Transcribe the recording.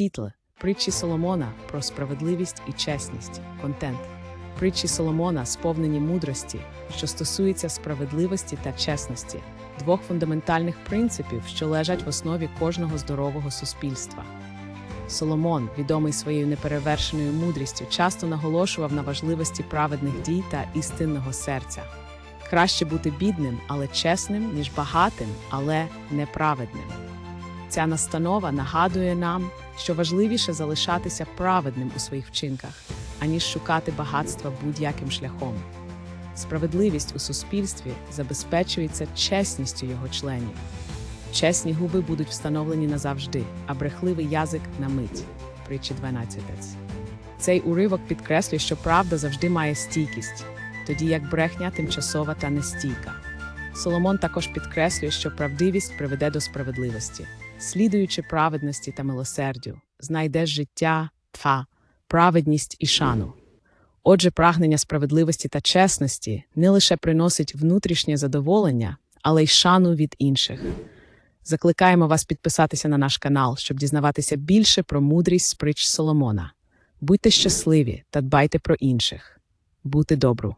Тітл Притчі Соломона про справедливість і чесність. Контент. Притчі Соломона сповнені мудрості, що стосується справедливості та чесності, двох фундаментальних принципів, що лежать в основі кожного здорового суспільства. Соломон, відомий своєю неперевершеною мудрістю, часто наголошував на важливості праведних дій та істинного серця. Краще бути бідним, але чесним, ніж багатим, але неправедним. Ця настанова нагадує нам, що важливіше залишатися праведним у своїх вчинках, аніж шукати багатства будь-яким шляхом. Справедливість у суспільстві забезпечується чесністю його членів. Чесні губи будуть встановлені назавжди, а брехливий язик на мить. Притчі 12. Цей уривок підкреслює, що правда завжди має стійкість, тоді як брехня тимчасова та нестійка. Соломон також підкреслює, що правдивість приведе до справедливості, слідуючи праведності та милосердю, знайдеш життя, та праведність і шану. Отже, прагнення справедливості та чесності не лише приносить внутрішнє задоволення, але й шану від інших. Закликаємо вас підписатися на наш канал, щоб дізнаватися більше про мудрість з Соломона. Будьте щасливі та дбайте про інших. Бути добру.